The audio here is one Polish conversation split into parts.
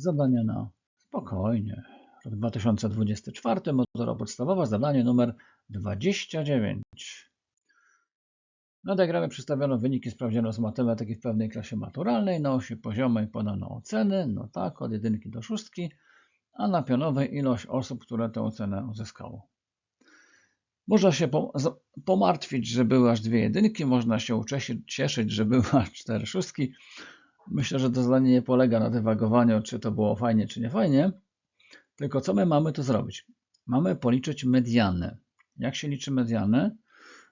Zadanie na spokojnie. Rok 2024, matura podstawowa, zadanie numer 29. Na diagramie przedstawiono wyniki sprawdziono z matematyki w pewnej klasie maturalnej. Na osi poziomej podano oceny, no tak, od jedynki do szóstki, a na pionowej ilość osób, które tę ocenę uzyskało. Można się pomartwić, że były aż dwie jedynki, można się ucieszyć, cieszyć, że były aż cztery szóstki. Myślę, że to zadanie nie polega na dywagowaniu, czy to było fajnie, czy nie fajnie. Tylko co my mamy tu zrobić? Mamy policzyć medianę. Jak się liczy medianę?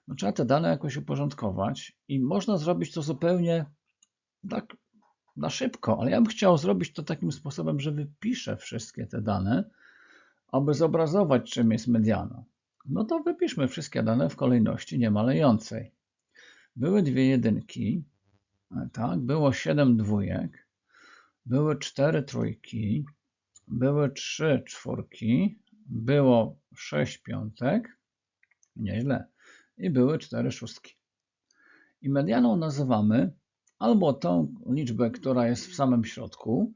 No, trzeba te dane jakoś uporządkować i można zrobić to zupełnie tak na szybko, ale ja bym chciał zrobić to takim sposobem, że wypiszę wszystkie te dane, aby zobrazować, czym jest mediana. No to wypiszmy wszystkie dane w kolejności niemalejącej. Były dwie jedynki, tak, było siedem dwójek, były cztery trójki, były trzy czwórki, było sześć piątek, nieźle, i były cztery szóstki. I medianą nazywamy albo tą liczbę, która jest w samym środku,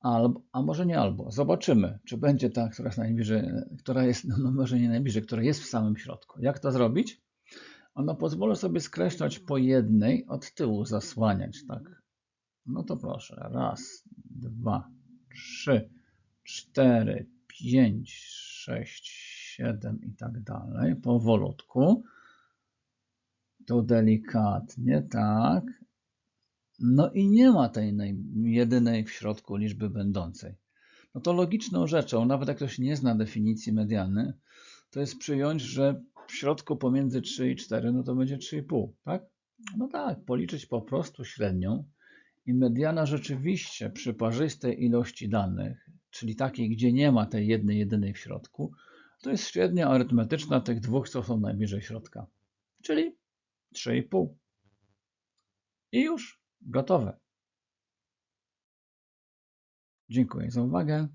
albo, a może nie albo. Zobaczymy, czy będzie ta, która jest najbliżej, która jest, no może nie najbliżej, która jest w samym środku. Jak to zrobić? Ono pozwolę sobie skreślać po jednej od tyłu, zasłaniać, tak? No to proszę. Raz, dwa, trzy, cztery, pięć, sześć, siedem i tak dalej. Powolutku. Tu delikatnie, tak. No i nie ma tej jedynej w środku liczby będącej. No to logiczną rzeczą, nawet jak ktoś nie zna definicji mediany, to jest przyjąć, że w środku pomiędzy 3 i 4, no to będzie 3,5, tak? No tak, policzyć po prostu średnią i mediana rzeczywiście przy parzystej ilości danych, czyli takiej, gdzie nie ma tej jednej jedynej w środku, to jest średnia arytmetyczna tych dwóch, co są najbliżej środka, czyli 3,5. I już gotowe. Dziękuję za uwagę.